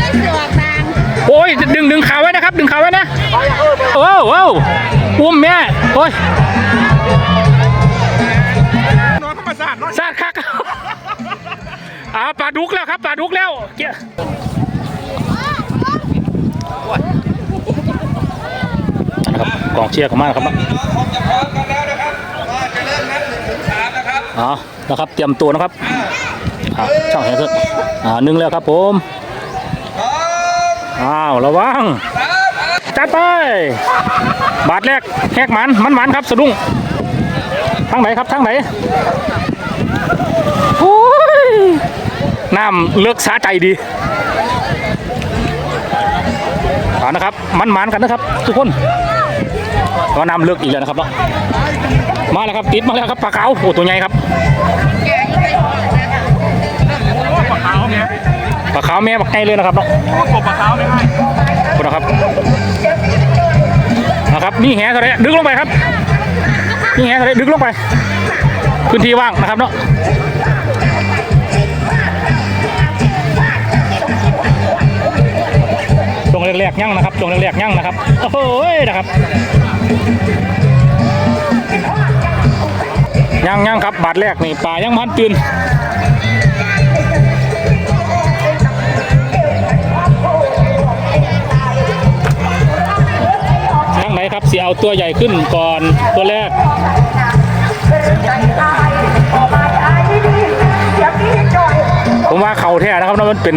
มันเลยสวกบางโอ้ยดึงดึงขาไว้นะครับ ดึงขาไว้นะโอ้โอ้อุ้มแม่โอ้ยนอนธรรมศาสตร์นอนซาดคักอ่าปลาดุกแล้วครับปลาดุกแล้วเกี่ยนะครับกองเชียร์กันมากครับเอานะครับเตรียมตัวนะครับอ่าช่องแหนขึ้นอ่าหนึ่งแล้วครับผม อ้าวระวังจัดไป บาทแรกแหกมันมันมันครับสะดุ้งทางไหนครับทางไหนโอ้ยน้ำเลือกสาใจดีเอานะครับมันมันกันนะครับ ทุกคนก็น้ำเลือกอีกแล้วนะครับเนาะมาแล้วครับติดมาแล้วครับปลาขาวโอ้ตัวใหญ่ครับปลาขาวเนี่ย ปลาขาวแม่บักไงเลยนะครับเนาะกบปลาขาวไม่ให้คุณนะครับนะครับนี่แหทะเลดึงลงไปครับนี่แหทะเลดึงลงไปพื้นที่ว่างนะครับเนาะช่วงแรกๆยั่งนะครับช่วงแรกๆยั่งนะครับโอ้โหนะครับยั่งยั่งครับบาทแรกนี่ป่ายังมันตื่น เอาตัวใหญ่ขึ้นก่อนตัวแรกผมว่าเขาแท้นะครับเนาะมันเป็น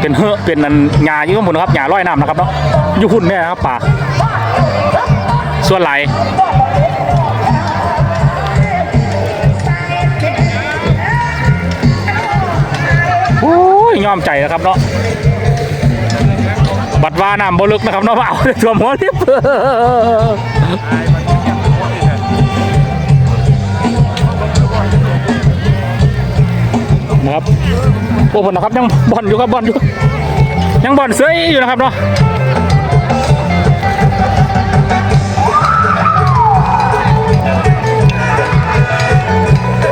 เป็นเฮอเป็นนันหญ้าอยี่ข้างบนนะครับหญ้าร้อยน้ำนะครับเนาะยุหุ่นแน่นะครับป่าส่วนไหลโอ้ยยอมใจนะครับเนาะ บัดว่าน้ำบลึกนะครับเนาะว่าเอาแต่ตัวหัวทิพย์นะครับโอ้ผลนะครับยังบอลอยู่ครับบอลอยู่ยังบอลเซยอยู่นะครับเนาะ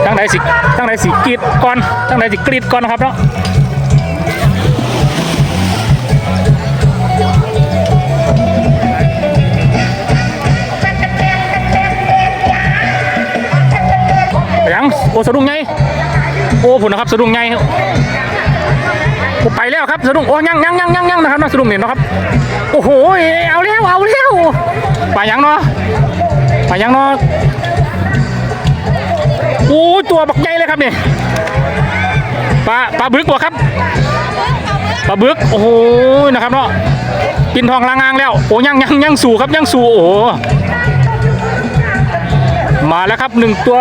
ตั้งไหนสิตั้งไหนสิกรีดก่อนตั้งไหนสิกรีดก่อนนะครับเนาะ ยังโอ้สะดุ้งไงโอ้ผุนนะครับสะดุ้งไงไปแล้วครับสะดุ้งโอ้ยังยังยังยังยังนะครับเนาะสะดุ้งเนี่ยนะครับโอ้โหเอาแล้วเอาแล้วไปยังเนาะไปยังเนาะโอ้ตัวบักใหญ่เลยครับนี่ปลาปลาบึกบ่ครับ ปลาบึก โอ้โหนะครับเนาะกินทองลางงางแล้ว โอ้ยังยังยังสู่ครับยังสู่โอ้มาแล้วครับหนึ่งตัว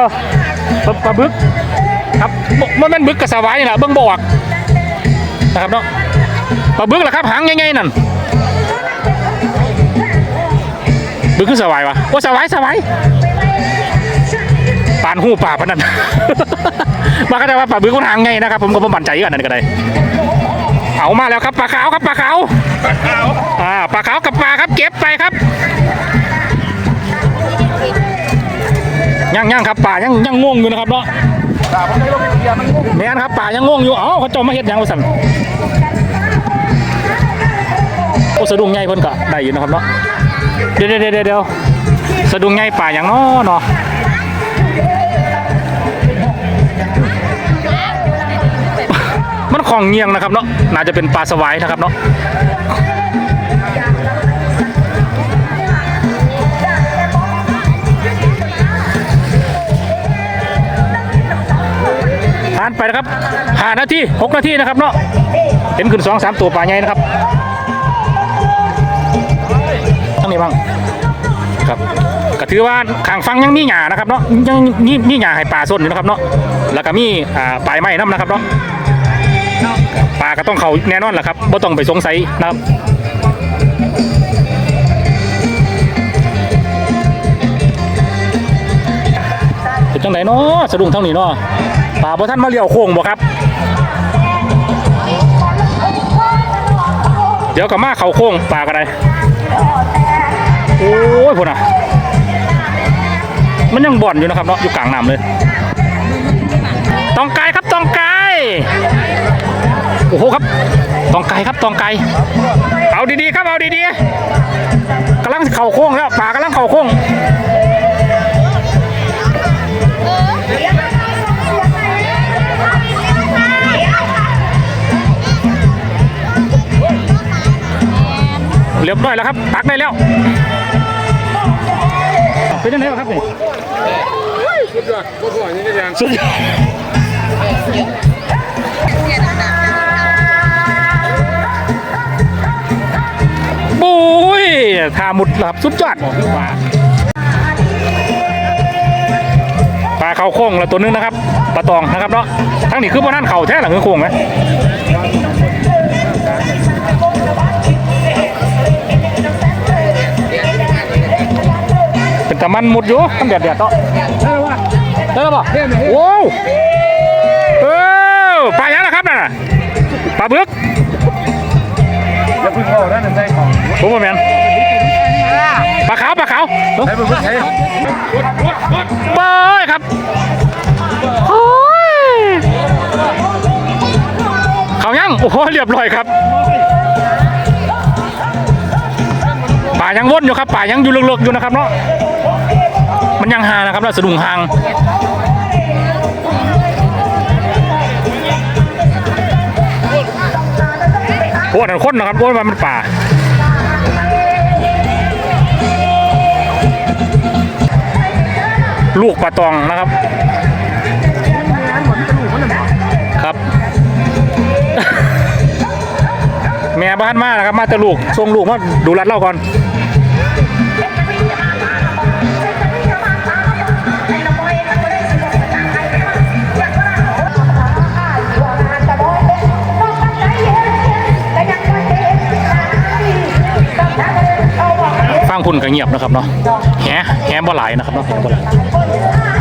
ปลาปลาบึกครับมันเป็นบึกกระสวายนี่แหละเบิ่งบอกนะครับเนาะปลาบึกเหรอครับหางใหญ่ๆนั่นบึกคือสวายวะโอ้สวายสวายปานหูป่าพนันมาก็ได้ว่าปลาบึกมันหางไงนะครับผมก็บ่มั่นใจกันนั่นก็ได้ามาแล้วครับปลาขาวครับปลาขาวปลาขาวอ่าปลาขาวกับปลาครับเก็บไปครับยังยังครับป่ายังยังง่วงอยู่นะครับเนาะปลาผมได้ลงไปเกียร์มันงงแม่นครับป่ายังง่วงอยู่เอ้าเขาเจามาเฮ็ดหยังวะสั่นโอ้สะดุ้งใหญ่เพิ่นก็ได้อยู่นะครับเนาะเดี๋ยวเดี๋ยวเดี๋ยวเดี๋ยวสะดุ้งใหญ่ป่าอย่างเนาะเนาะ มันของเงียงนะครับเนาะน่าจะเป็นปลาสวายนะครับเนาะผ่านไปนะครับห้านาทีหกนาทีนะครับเนาะเห็นขึ้นสองสามตัวปลาใหญ่นะครับทั้งนี้บ้างครับก็ถือว่าขางฟังยังมีหญ้านะครับเนาะยังมีมีหญ้าให้ปลาส้นอยู่นะครับเนาะแล้วก็มีอ่าปลายไม้น้ำนะครับเนาะ ปลาก็ต้องเขาแน่นอนแหละครับไม่ต้องไปสงสัยนะครับเป็นจังไหนเนาะสะดุ้งเท่านี้เนาะปลาบ่ท่านมาเลี้ยวโค้งบ่ครับ เดี๋ยวกับมาเขาโค้งปลากันได้โอ้ยพุ่นอะ มันยังบ่อนอยู่นะครับเนาะอยู่กลางน้ำเลย โอ้โหครับตองไก่ครับตองไก่เอาดีๆครับเอาดีๆกำลังเข่าโค้งแล้วป่ากำลังเข่าโค้งเรียบร้อยแล้วครับตักได้แล้วเป็นยังไงบ้างครับนี่สุดยอดก็สวยนี่ก็ยังสุดยอด ทาหมุดหลับสุดยอดปลาปลาเขาโค้งแล้วตัวนึงนะครับปลาตองนะครับเนาะทั้งนี้คือพวกนั่นเข่าแท้หรือคือโค้งไหมเป็นตะมันหมุดอยู่ตั้งแดดแดดๆเนาะได้แล้วป่ะโว้วเออปลายังนะครับน่ะปลาบึกอย่าเพิ่งเข้าด้านนั้นได้ของผมว่าแมน ปลาขาวปลาขาวเอ้าเพิ่งใช้เบ้ยครับโอ้ยเขายังโอ้โหเรียบร้อยครับป่ายังวนอยู่ครับป่ายังอยู่เลึกๆอยู่นะครับเนาะมันยังหานะครับเราสะดุ้งหางโอ้นั่นคนนะครับโอ้มันเป็นป่า ลูกปลาตองนะครับ ครับ แม่บ้านมานะครับ มาแต่ลูกส่งลูกมาดูรัดเล่าก่อน ข้างพุ่นก็เงียบนะครับเนาะแหแหบ่หลายนะครับเนาะแหบ่หลาย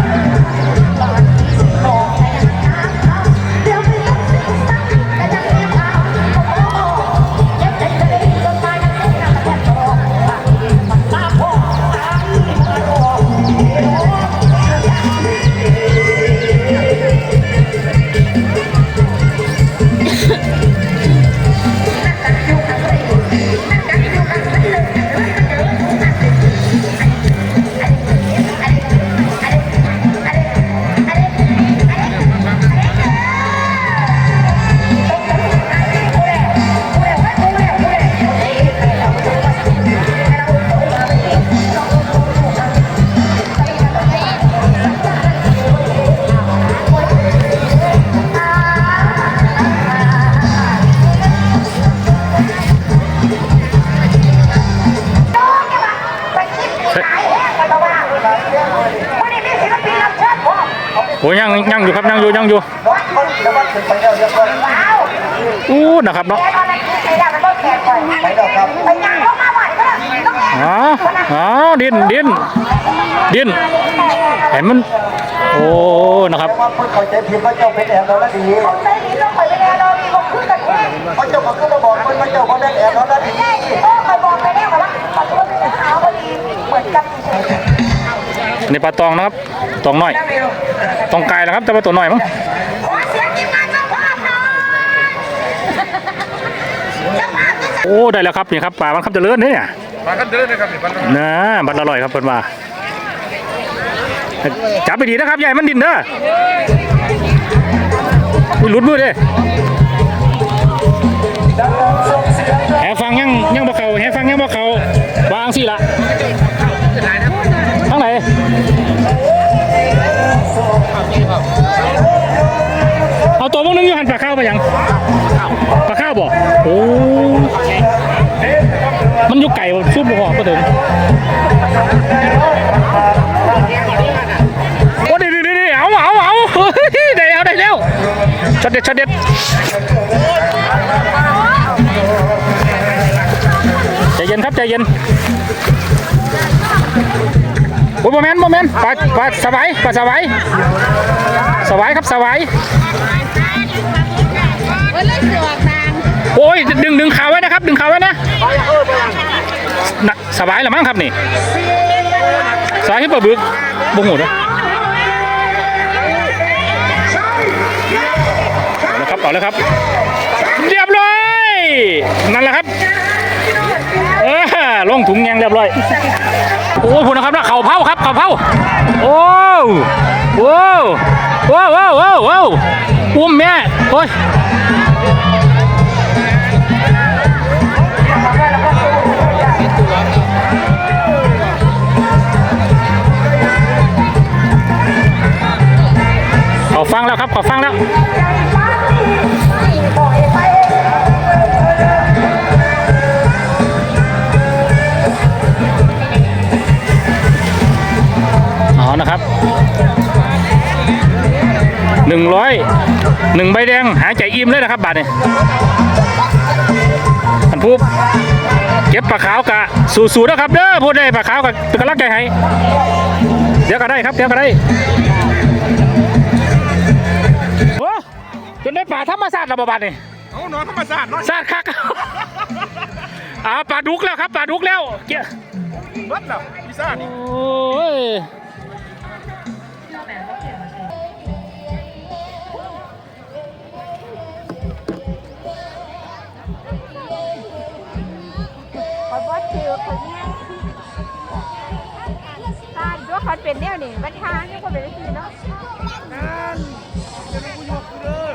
โอ้ยังยังอยู่ครับยังอยู่ยังอยู่อู้นะครับเนาะอ๋ออ๋อดินดินดินเห็นมันโอ้นะครับว่าพิ่นเข้าใจผิดว่าเจ้าเป็นแอบเราแล้วดีเพราะเจ้าก็คือมาบอกเพิ่นว่าเจ้ ในปลาตองนะครับตองน้อยตองไกลแล้วครับแต่ว่าตัวน้อยมั้งโอ้ได้แล้วครับนี่ครับปลามันครับเจะเลื่อนเนี่ยมากันเดินนะครับนี่มันนะบัตรอร่อยครับเพิ่นว่าจับไปดีนะครับใหญ่มันดินเด้ออุ้ยหลุดมือเด้แตันปลาข้าวไปยังปลาข้าวบ่โอ้มันอยู่ไก่ซุปบ่หอมบ่ถึงโอ้ดีดีดีเอาเอาเอาเฮ้ยได้แล้วได้แล้วช็อตเด็ดช็อตเด็ดใจเย็นครับใจเย็นโอ้โมเมนต์โมเมนต์ปลาปลาสบายปลาสบายสบายครับสบาย เว้ยเลยสวกนางโอ้ยดึงดึงขาไว้นะครับ ดึงขาไว้นะน่ะสบายแล้วมั้งครับนี่สายให้ปลาบึกบุ้งหูด้วยเอาเลยครับเอาลยครับนั่นแหละครับเออลงถุงยังเรียบร้อย โอ้คุณนะครับนะเข่าเผาครับเข่าเผาโอ้โว้วว้าวว้าวว้าวว้าวอุ้มแม่โอ้ย หนึ่งใบแดงหายใจอิ่มเลยนะครับบาทนี่ท่านผู้เก็บปลาขาวกะสู่ๆนะครับเด้อพูดได้ปลาขาวกะเป็นกำลังใจให้เดี๋ยวก็ได้ครับเดี๋ยวก็ได้โอ้จนได้ปลาธรรมชาติระบาดนี่เอานอนธรรมชาตินอนชาติคักอ่าปลาดุกแล้วครับปลาดุกแล้วเกี่ยเบิดแล้วพิซซ่านี่โอ้ย เป็นแนวนี่บันทางนี่ก็เป็นสีเนาะนั่นจะเป็นผู้ยกเด้อ